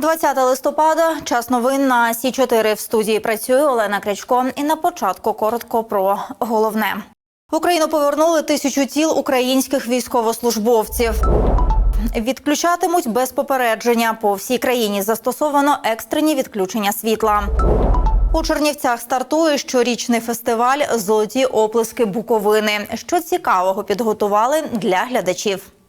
20 листопада, час новин на Сі 4 В студії працює Олена Крячко. І на початку коротко про головне. В Україну повернули тисячу тіл українських військовослужбовців. Відключатимуть без попередження. По всій країні застосовано екстрені відключення світла. У Чернівцях стартує щорічний фестиваль Золоті оплески Буковини. Що цікавого підготували для глядачів.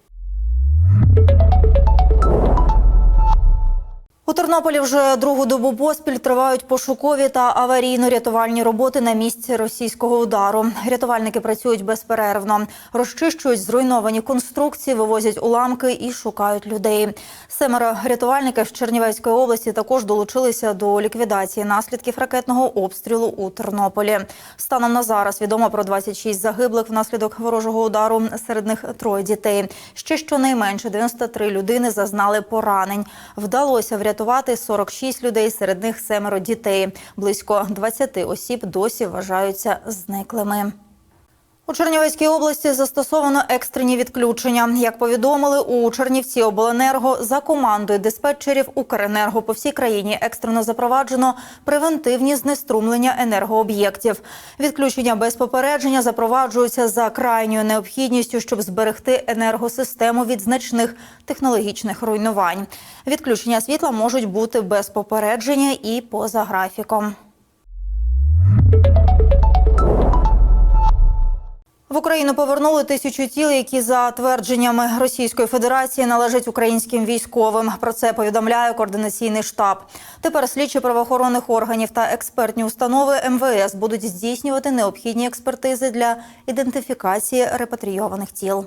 У Тернополі вже другу добу поспіль тривають пошукові та аварійно-рятувальні роботи на місці російського удару. Рятувальники працюють безперервно, розчищують зруйновані конструкції, вивозять уламки і шукають людей. Семеро рятувальників з Чернівецької області також долучилися до ліквідації наслідків ракетного обстрілу у Тернополі. Станом на зараз відомо про 26 загиблих внаслідок ворожого удару. Серед них троє дітей. Ще щонайменше 93 людини зазнали поранень. Вдалося врятувати 46 людей, серед них семеро дітей. Близько 20 осіб досі вважаються зниклими. У Чернівецькій області застосовано екстрені відключення. Як повідомили у Чернівці обленерго за командою диспетчерів Укренерго по всій країні екстрено запроваджено превентивні знеструмлення енергооб'єктів. Відключення без попередження запроваджуються за крайньою необхідністю, щоб зберегти енергосистему від значних технологічних руйнувань. Відключення світла можуть бути без попередження і поза графіком. В Україну повернули тисячу тіл, які за твердженнями Російської Федерації належать українським військовим. Про це повідомляє координаційний штаб. Тепер слідчі правоохоронних органів та експертні установи МВС будуть здійснювати необхідні експертизи для ідентифікації репатрійованих тіл.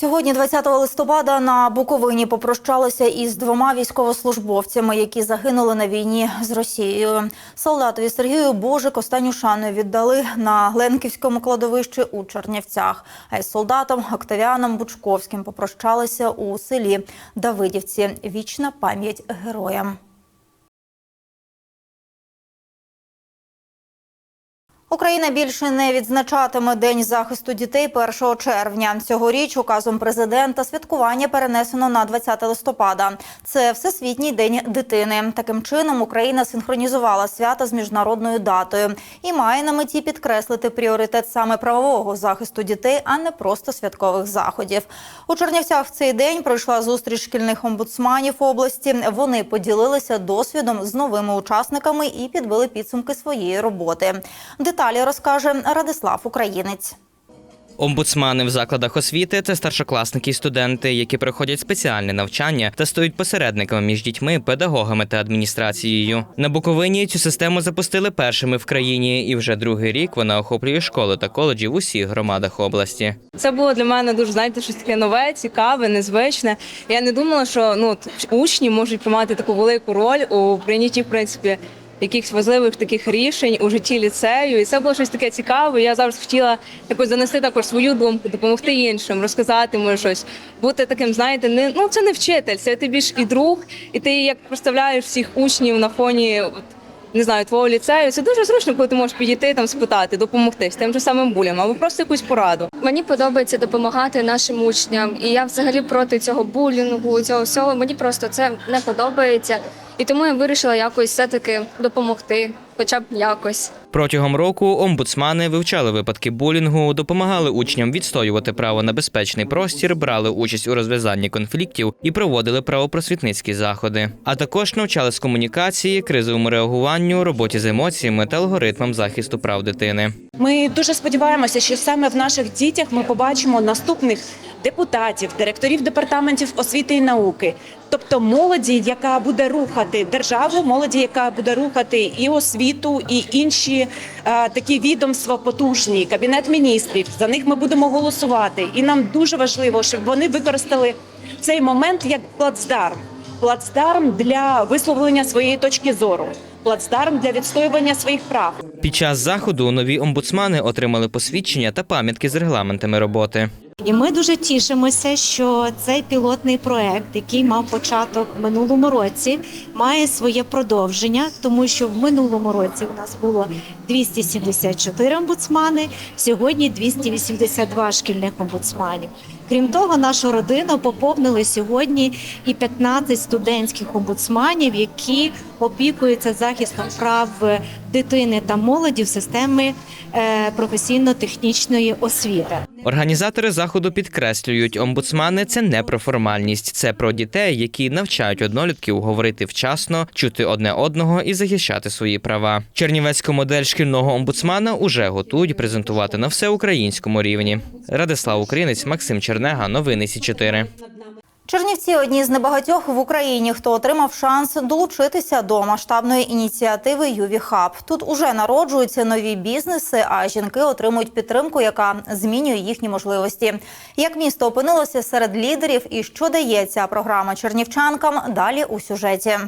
Сьогодні, 20 листопада, на Буковині попрощалися із двома військовослужбовцями, які загинули на війні з Росією. Солдатові Сергію Божик останню шану віддали на Ленківському кладовищі у Чернівцях. А із солдатом Октавіаном Бучковським попрощалися у селі Давидівці. Вічна пам'ять героям. Україна більше не відзначатиме День захисту дітей 1 червня. Цьогоріч указом президента святкування перенесено на 20 листопада. Це Всесвітній день дитини. Таким чином Україна синхронізувала свята з міжнародною датою і має на меті підкреслити пріоритет саме правового захисту дітей, а не просто святкових заходів. У Чернівцях в цей день пройшла зустріч шкільних омбудсманів області. Вони поділилися досвідом з новими учасниками і підбили підсумки своєї роботи. Деталі розкаже Радислав Українець. Омбудсмани в закладах освіти це старшокласники і студенти, які проходять спеціальне навчання та стають посередниками між дітьми, педагогами та адміністрацією. На Буковині цю систему запустили першими в країні, і вже другий рік вона охоплює школи та коледжі в усіх громадах області. Це було для мене дуже знаєте, щось таке нове, цікаве, незвичне. Я не думала, що ну учні можуть приймати таку велику роль у прийнятті, в принципі, якихось важливих таких рішень у житті ліцею. І це було щось таке цікаве. Я завжди хотіла якось донести також свою думку, допомогти іншим, розказати може щось, бути таким, знаєте, не ну це не вчитель, це ти більш і друг, і ти як представляєш всіх учнів на фоні. Не знаю, твого ліцею. Це дуже зручно, коли ти можеш підійти там спитати, допомогти з тим же самим булям, або просто якусь пораду. Мені подобається допомагати нашим учням, і я взагалі проти цього булінгу, цього всього. Мені просто це не подобається. І тому я вирішила якось все-таки допомогти, хоча б якось. Протягом року омбудсмани вивчали випадки булінгу, допомагали учням відстоювати право на безпечний простір, брали участь у розв'язанні конфліктів і проводили правопросвітницькі заходи. А також навчали з комунікації, кризовому реагуванню, роботі з емоціями та алгоритмам захисту прав дитини. Ми дуже сподіваємося, що саме в наших дітях ми побачимо наступних депутатів, директорів департаментів освіти і науки, тобто молоді, яка буде рухати державу, молоді, яка буде рухати і освіту, і інші е, такі відомства потужні, кабінет міністрів. За них ми будемо голосувати. І нам дуже важливо, щоб вони використали цей момент як плацдарм. Плацдарм для висловлення своєї точки зору, плацдарм для відстоювання своїх прав. Під час заходу нові омбудсмани отримали посвідчення та пам'ятки з регламентами роботи. І ми дуже тішимося, що цей пілотний проект, який мав початок в минулому році, має своє продовження, тому що в минулому році у нас було 274 омбудсмани, сьогодні 282 шкільних омбудсманів. Крім того, нашу родину поповнили сьогодні і 15 студентських омбудсманів, які опікуються захистом прав дитини та молоді в системі е, професійно-технічної освіти. Організатори заходу підкреслюють, омбудсмани це не про формальність, це про дітей, які навчають однолітків говорити вчасно, чути одне одного і захищати свої права. Чернівецьку модель шкільного омбудсмана уже готують презентувати на всеукраїнському рівні. Радислав Українець, Максим Чернега, новини Сі 4 Чернівці одні з небагатьох в Україні, хто отримав шанс долучитися до масштабної ініціативи Юві Хаб. Тут уже народжуються нові бізнеси, а жінки отримують підтримку, яка змінює їхні можливості. Як місто опинилося серед лідерів і що дає ця програма чернівчанкам? Далі у сюжеті.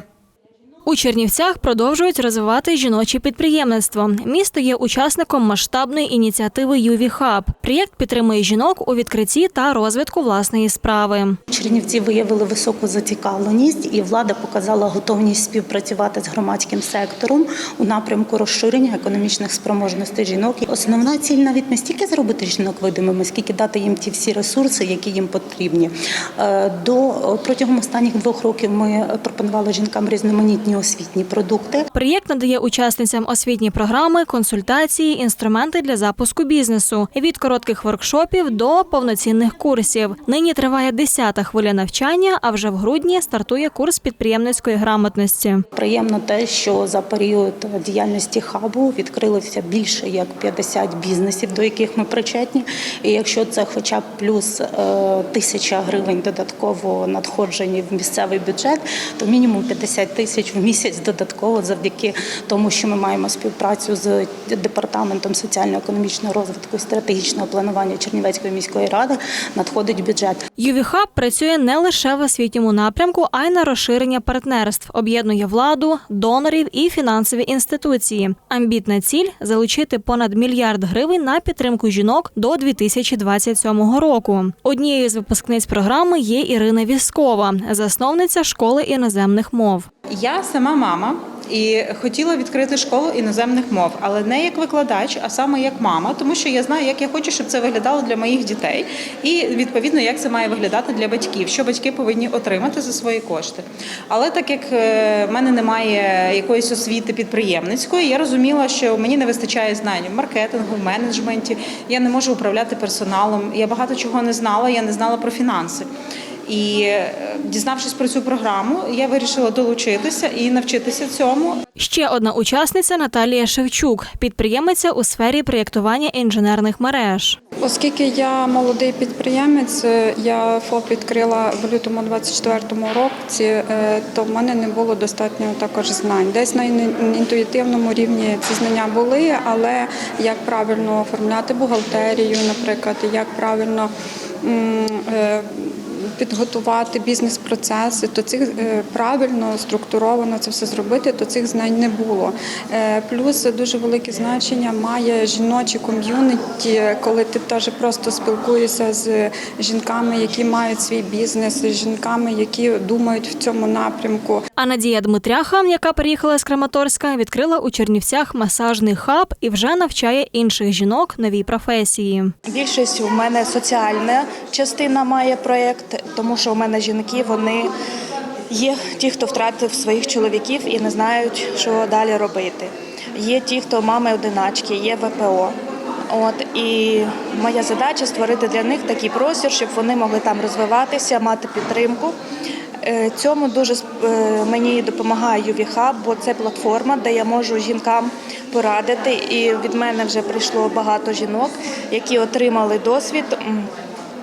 У Чернівцях продовжують розвивати жіноче підприємництво. Місто є учасником масштабної ініціативи Юві Хаб. Проєкт підтримує жінок у відкритті та розвитку власної справи. Чернівці виявили високу зацікавленість, і влада показала готовність співпрацювати з громадським сектором у напрямку розширення економічних спроможностей жінок. Основна ціль навіть не стільки зробити жінок видимими, скільки дати їм ті всі ресурси, які їм потрібні. Е, До протягом останніх двох років ми пропонували жінкам різноманітні освітні продукти. Проєкт надає учасницям освітні програми, консультації, інструменти для запуску бізнесу від коротких воркшопів до повноцінних курсів. Нині триває 10-та хвиля навчання, а вже в грудні стартує курс підприємницької грамотності. Приємно те, що за період діяльності хабу відкрилося більше як 50 бізнесів, до яких ми причетні. І якщо це хоча б плюс е, тисяча гривень додатково надходжені в місцевий бюджет, то мінімум 50 тисяч в місяць додатково завдяки тому, що ми маємо співпрацю з департаментом соціально-економічного розвитку і стратегічного планування Чернівецької міської ради, надходить бюджет. ЮВІХАБ працює не лише в освітньому напрямку, а й на розширення партнерств, об'єднує владу, донорів і фінансові інституції. Амбітна ціль залучити понад мільярд гривень на підтримку жінок до 2027 року. Однією з випускниць програми є Ірина Віскова, засновниця школи іноземних мов. Я сама мама і хотіла відкрити школу іноземних мов, але не як викладач, а саме як мама, тому що я знаю, як я хочу, щоб це виглядало для моїх дітей, і відповідно як це має виглядати для батьків, що батьки повинні отримати за свої кошти. Але так як е, в мене немає якоїсь освіти підприємницької, я розуміла, що мені не вистачає знань в маркетингу, в менеджменті. Я не можу управляти персоналом. Я багато чого не знала. Я не знала про фінанси. І е, дізнавшись про цю програму, я вирішила долучитися і навчитися цьому. Ще одна учасниця Наталія Шевчук, підприємиця у сфері проєктування інженерних мереж. Оскільки я молодий підприємець, е, я ФОП відкрила в лютому 24-му році, е, то в мене не було достатньо також знань. Десь на інтуїтивному рівні ці знання були, але як правильно оформляти бухгалтерію, наприклад, як правильно підготувати бізнес-процеси, то цих е, правильно структуровано це все зробити, то цих знань не було. Е, Плюс дуже велике значення має жіночі ком'юніті, коли ти теж просто спілкуєшся з жінками, які мають свій бізнес, з жінками, які думають в цьому напрямку. А Надія Дмитряха, яка приїхала з Краматорська, відкрила у Чернівцях масажний хаб і вже навчає інших жінок новій професії. Більшість у мене соціальна частина має проєкт, тому що у мене жінки вони є ті, хто втратив своїх чоловіків і не знають, що далі робити. Є ті, хто мами одиначки, є ВПО. От і моя задача створити для них такий простір, щоб вони могли там розвиватися, мати підтримку. Е, Цьому дуже е, мені допомагає UVHub, бо це платформа, де я можу жінкам порадити. І від мене вже прийшло багато жінок, які отримали досвід,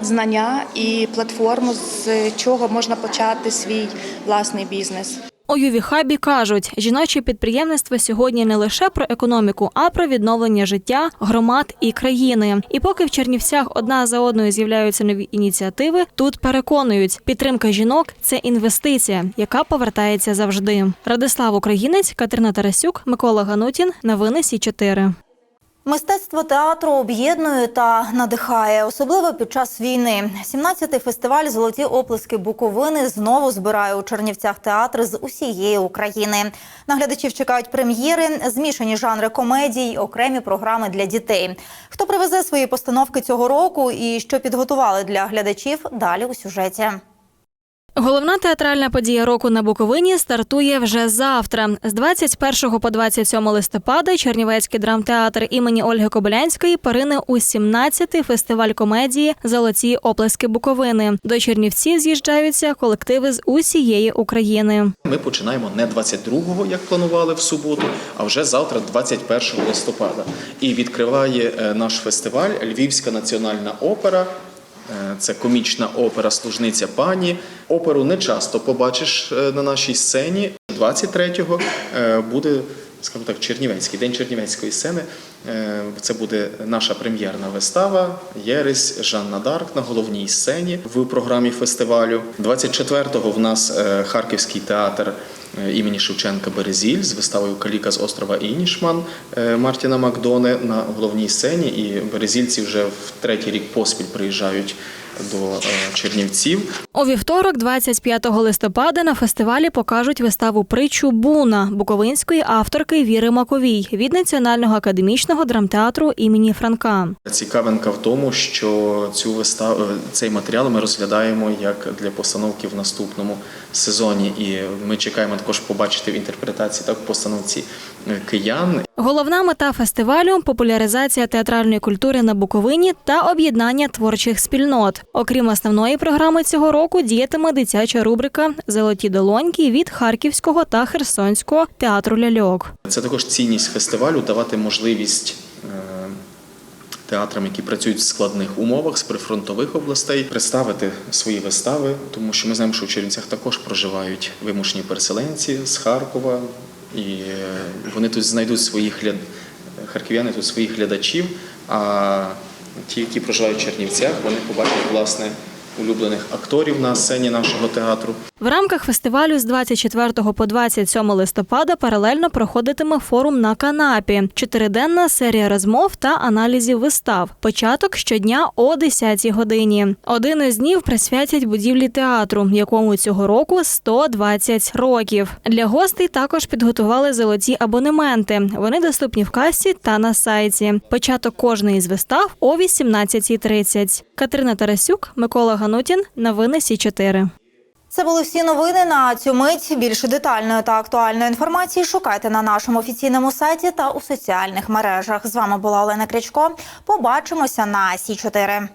знання і платформу, з чого можна почати свій власний бізнес. У Ювіхабі кажуть, жіноче підприємництво сьогодні не лише про економіку, а про відновлення життя, громад і країни. І поки в Чернівцях одна за одною з'являються нові ініціативи, тут переконують, підтримка жінок це інвестиція, яка повертається завжди. Радислав Українець, Катерина Тарасюк, Микола Ганутін. Новини Сі 4 Мистецтво театру об'єднує та надихає, особливо під час війни. 17-й фестиваль Золоті оплески Буковини знову збирає у Чернівцях театри з усієї України. Наглядачів чекають прем'єри, змішані жанри комедій, окремі програми для дітей. Хто привезе свої постановки цього року і що підготували для глядачів? Далі у сюжеті. Головна театральна подія року на Буковині стартує вже завтра. З 21 по 27 листопада Чернівецький драмтеатр імені Ольги Кобилянської перине у 17-й фестиваль комедії Золоті оплески Буковини. До Чернівців з'їжджаються колективи з усієї України. Ми починаємо не 22-го, як планували в суботу, а вже завтра, 21 листопада. І відкриває е, наш фестиваль Львівська національна опера. Е, Це комічна опера Служниця пані. Оперу не часто побачиш е, на нашій сцені. 23-го е, буде, скажімо так, Чернівецький день Чернівецької сцени. Це буде наша прем'єрна вистава Єресь Жанна Дарк на головній сцені в програмі фестивалю. 24-го в нас Харківський театр імені Шевченка Березіль з виставою Каліка з острова Інішман е, Мартіна Макдоне на головній сцені. І березільці вже в третій рік поспіль приїжджають до е, Чернівців. У вівторок, 25 листопада, на фестивалі покажуть виставу притчу Буна буковинської авторки Віри Маковій від Національного академічного драмтеатру імені Франка. Цікавинка в тому, що цю виставу цей матеріал ми розглядаємо як для постановки в наступному сезоні, і ми чекаємо також побачити в інтерпретації так в постановці е, киян. Головна мета фестивалю популяризація театральної культури на Буковині та об'єднання творчих спільнот. Окрім основної програми цього року, діятиме дитяча рубрика Золоті долоньки від Харківського та Херсонського театру ляльок. Це також цінність фестивалю давати можливість. е, Театрам, які працюють в складних умовах з прифронтових областей, представити свої вистави, тому що ми знаємо, що в Чернівцях також проживають вимушені переселенці з Харкова, і вони тут знайдуть своїх гляд... харків'яни тут своїх глядачів. А ті, які проживають в Чернівцях, вони побачать власне улюблених акторів на сцені нашого театру. В рамках фестивалю з 24 по 27 листопада паралельно проходитиме форум на канапі, чотириденна серія розмов та аналізів вистав. Початок щодня о 10 годині. Один із днів присвятять будівлі театру, якому цього року 120 років. Для гостей також підготували золоті абонементи. Вони доступні в касі та на сайті. Початок кожної з вистав о 18.30. Катерина Тарасюк, Микола Ганутін. Новини Сі 4 Це були всі новини на цю мить. Більше детальної та актуальної інформації шукайте на нашому офіційному сайті та у соціальних мережах. З вами була Олена Крячко. Побачимося на Сі 4